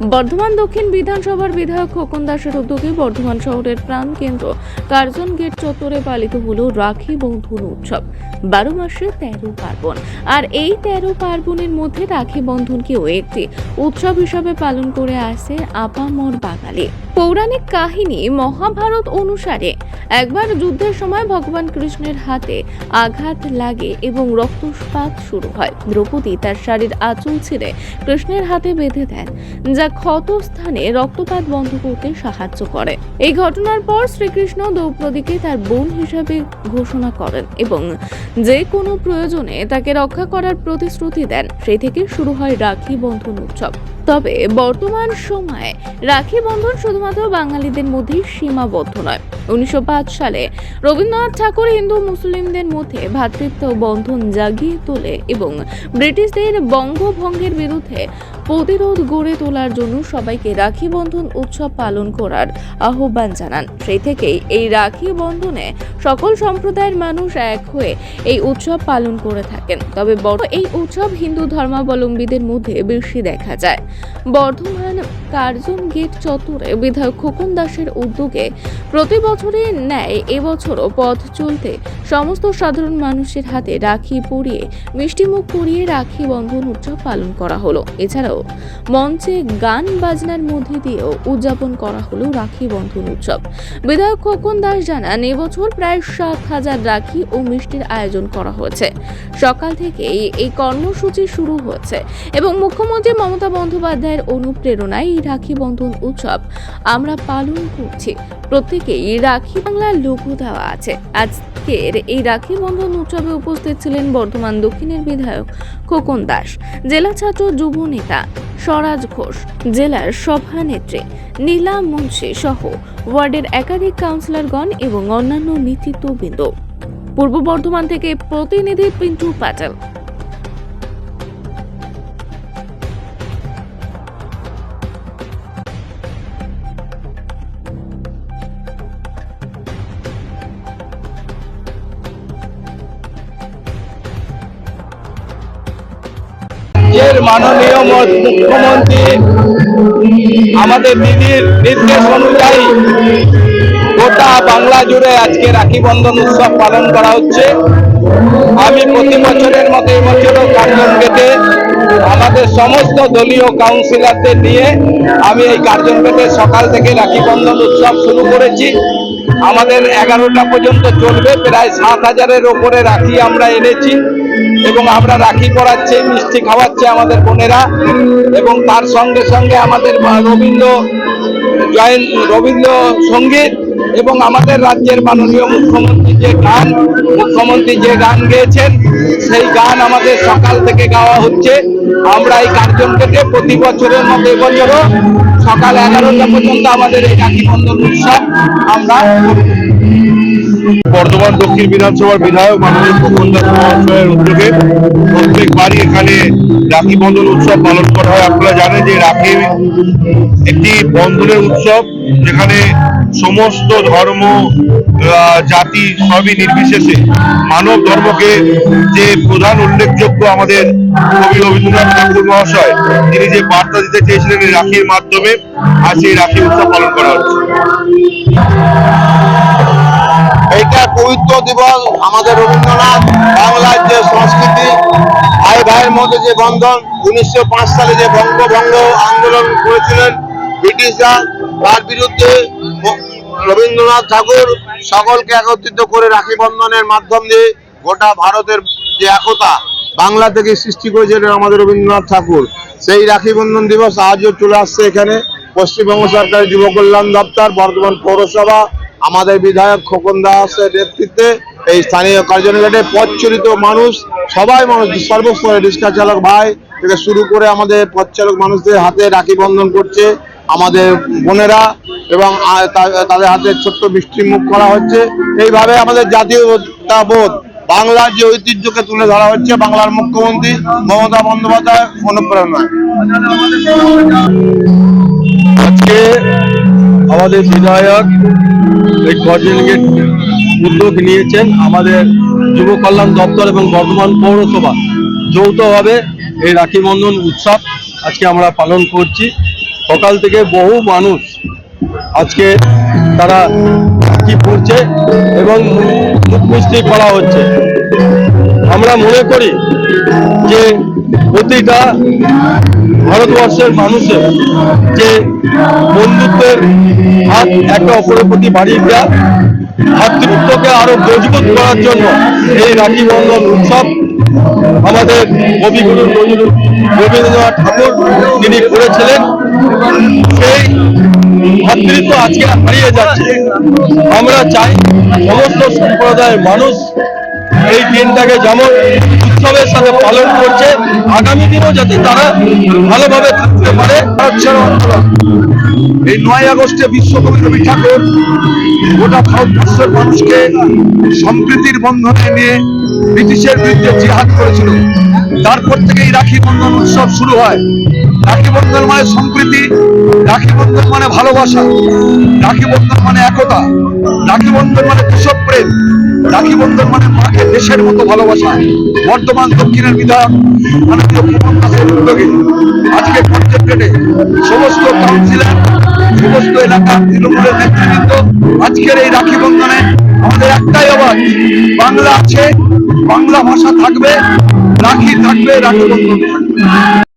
বর্ধমান দক্ষিণ বিধানসভার বিধায়ক খোকন দাসের উদ্যোগে বর্ধমান শহরের প্রাণকেন্দ্র কার্জন গেট চত্বরে পালিত হল রাখি বন্ধন উৎসব। বারো মাসে তেরো পার্বণ। আর এই তেরো পার্বণের মধ্যে রাখি বন্ধনকেও একটি উৎসব হিসাবে পালন করে আসে আপামর বাঙালি। পৌরাণিক কাহিনী মহাভারত অনুসারে একবার যুদ্ধের সময় ভগবান কৃষ্ণের হাতে আঘাত লাগে এবং রক্তপাত শুরু হয়। দ্রৌপদী তার শাড়ির আঁচল ছিঁড়ে কৃষ্ণের হাতে বেঁধে দেন, যা ক্ষত স্থানে রক্তপাত বন্ধ করতে সাহায্য করে। এই ঘটনার পর শ্রীকৃষ্ণ দ্রৌপদীকে তার বোন হিসাবে ঘোষণা করেন এবং যে কোনো প্রয়োজনে তাকে রক্ষা করার প্রতিশ্রুতি দেন। সেই থেকে শুরু হয় রাখি বন্ধন উৎসব। তবে বর্তমান সময়ে রাখি বন্ধন শুধুমাত্র বাঙালিদের মধ্যেই সীমাবদ্ধ নয়। উনিশশো সালে রবীন্দ্রনাথ ঠাকুর হিন্দু মুসলিমদের মধ্যে ভ্রাতৃত্ব বন্ধন জাগিয়ে তোলে এবং ব্রিটিশদের বঙ্গভঙ্গের বিরুদ্ধে প্রতিরোধ গড়ে তোলার জন্য সবাইকে রাখি বন্ধন উৎসব পালন করার আহ্বান জানান। সেই থেকেই এই রাখি বন্ধনে সকল সম্প্রদায়ের মানুষ এক হয়ে এই উৎসব পালন করে থাকেন। তবে বড় এই উৎসব হিন্দু ধর্মাবলম্বীদের মধ্যে বেশি দেখা যায়। বর্ধমান কার্জন গেট চত্বরে বিধায়ক খোকন দাসের উদ্যোগে প্রতি বছরের ন্যায় এবছরও পথ চলতে সমস্ত সাধারণ মানুষের হাতে রাখি পরিয়ে মিষ্টিমুখ করিয়ে রাখি বন্ধন উৎসব পালন করা হলো। এছাড়াও মঞ্চে গান বাজনার মধ্যে দিয়েও উদযাপন করা হলো রাখি বন্ধন উৎসব। বিধায়ক খোকন দাস জানান এবছর প্রায় সাত হাজার রাখি ও মিষ্টির আয়োজন করা হয়েছে। সকাল থেকেই এই কর্মসূচি শুরু হয়েছে এবং মুখ্যমন্ত্রী মমতা বন্দ্যোপাধ্যায়ের অনুপ্রেরণায় এই রাখি বন্ধন উৎসব আমরা পালন করছি। প্রত্যেকেই রাখি বাংলার লোগো দেওয়া আছে। আজকের এই রাখি বন্ধন উৎসবে উপস্থিত ছিলেন বর্ধমান দক্ষিণের বিধায়ক খোকন দাস, জেলা ছাত্র যুব নেতা স্বরাজ ঘোষ, জেলার সভানেত্রী নীলা মুন্সি সহ ওয়ার্ডের একাধিক কাউন্সিলরগণ এবং অন্যান্য নেতৃত্ববৃন্দ। পূর্ব বর্ধমান থেকে প্রতিনিধি পিন্টু প্যাটেল রাজ্যের মাননীয় মুখ্যমন্ত্রী, আমাদের দিদির নির্দেশ অনুযায়ী গোটা বাংলা জুড়ে আজকে রাখি বন্ধন উৎসব পালন করা হচ্ছে। আমি প্রতি বছরের মতো এবছরও কার্জন গেটে আমাদের সমস্ত দলীয় কাউন্সিলরদের নিয়ে আমি এই কার্জন গেটে সকাল থেকে রাখি বন্ধন উৎসব শুরু করেছি। আমাদের এগারোটা পর্যন্ত চলবে, প্রায় সাত হাজারের ওপরে রাখি আমরা এনেছি এবং আমরা রাখি পরাচ্ছে মিষ্টি খাওয়াচ্ছে আমাদের বোনেরা এবং তার সঙ্গে সঙ্গে আমাদের রবীন্দ্র জয়েন, রবীন্দ্র সংগীত এবং আমাদের রাজ্যের মাননীয় মুখ্যমন্ত্রী যে গান, মুখ্যমন্ত্রী যে গান গেয়েছেন, সেই গান আমাদের সকাল থেকে গাওয়া হচ্ছে। আমরা এই কেটে প্রতি বছরের মতো এবছরও সকাল এগারোটা পর্যন্ত আমাদের এই রাখি বন্ধন উৎসব আমরা। বর্ধমান দক্ষিণ বিধানসভার বিধায়ক মাননীয় খোকন দাস মহাশয়ের উদ্যোগে প্রত্যেকবারই এখানে রাখি বন্ধন উৎসব পালন করা হয়। আপনারা জানেন যে রাখি একটি বন্ধনের উৎসব, যেখানে সমস্ত ধর্ম জাতি সবই নির্বিশেষে মানব ধর্মকে যে প্রধান উল্লেখযোগ্য আমাদের কবি রবীন্দ্রনাথ ঠাকুর মহাশয়, তিনি যে বার্তা দিতে চেয়েছিলেন এই রাখির মাধ্যমে, আজ এই রাখি উৎসব পালন করা হচ্ছে। এইটা পবিত্র দিবস আমাদের রবীন্দ্রনাথ বাংলার যে সংস্কৃতি ভাই ভাইয়ের মধ্যে যে বন্ধন, উনিশশো পাঁচ সালে যে বঙ্গভঙ্গ আন্দোলন করেছিলেন ব্রিটিশরা, তার বিরুদ্ধে রবীন্দ্রনাথ ঠাকুর সকলকে একত্রিত করে রাখি বন্ধনের মাধ্যম দিয়ে গোটা ভারতের যে একতা, বাংলা থেকে সৃষ্টি করেছিলেন আমাদের রবীন্দ্রনাথ ঠাকুর। সেই রাখি বন্ধন দিবস আজও চলে আসছে এখানে। পশ্চিমবঙ্গ সরকারের যুব কল্যাণ দপ্তর, বর্ধমান পৌরসভা আমাদের বিধায়ক খোকন দাসের নেতৃত্বে এই স্থানীয় কার্যালয়ে পথচলিত মানুষ, সবাই মানুষ সর্বস্তরে রিক্সা চালক ভাই থেকে শুরু করে আমাদের পথ চালক মানুষদের হাতে রাখি বন্ধন করছে আমাদের বোনেরা এবং তাদের হাতে ছোট্ট মিষ্টি মুখ করা হচ্ছে। এইভাবে আমাদের জাতীয়তা বোধ বাংলার যে ঐতিহ্যকে তুলে ধরা হচ্ছে, বাংলার মুখ্যমন্ত্রী মমতা বন্দ্যোপাধ্যায় অনুপ্রেরণায়। আজকে আমাদের বিধায়ক এই কর্জন গেট উদ্যোগ নিয়েছেন আমাদের যুব কল্যাণ দপ্তর এবং বর্ধমান পৌরসভা। যৌথভাবে এই রাখি বন্ধন উৎসব আজকে আমরা পালন করছি। সকাল থেকে বহু মানুষ আজকে তারা কি পড়ছে এবং মুখ করা হচ্ছে। আমরা মনে করি যে প্রতিটা ভারতবর্ষের মানুষের যে বন্ধুত্বের হাত একে অপরের প্রতি বাড়িয়ে দেওয়া ভাতৃত্বকে আরও মজবুত করার জন্য এই রাখি বন্ধন উৎসব আমাদের কবিগুরু রবীন্দ্রনাথ ঠাকুর তিনি করেছিলেন। সেই ভাতৃত্ব আজকে হারিয়ে যাচ্ছে। আমরা চাই সমস্ত সম্প্রদায়ের মানুষ এই দিনটাকে যেমন উৎসবের সাথে পালন করছে। আগামী দিনেও যাতে তারা ভালোভাবে থাকতে পারে এই নয় আগস্টে বিশ্বকবি রবি ঠাকুর গোটা ভারতবর্ষের মানুষকে সম্প্রীতির বন্ধনে নিয়ে ব্রিটিশের বিরুদ্ধে জিহাদ করেছিল। তারপর থেকেই রাখি বন্ধন উৎসব শুরু হয়। রাখি বন্ধন মানে সম্প্রীতি, রাখি বন্ধন মানে ভালোবাসা, রাখি বন্ধন মানে একতা, রাখি বন্ধন মানে দেশপ্রেম রাখি বন্ধন মানে মাকে দেশের মতো ভালোবাসা। বর্তমান দক্ষিণের বিধায়ক আজকে কনসেন্ট্রেটে সমস্ত কাউন্সিলর, সমস্ত এলাকার তৃণমূলের নেতৃবৃন্দ আজকের এই রাখি বন্ধনে আমাদের একটাই আওয়াজ বাংলা আছে, বাংলা ভাষা থাকবে, রাখি থাকবে রাখি বন্ধন। থাকবে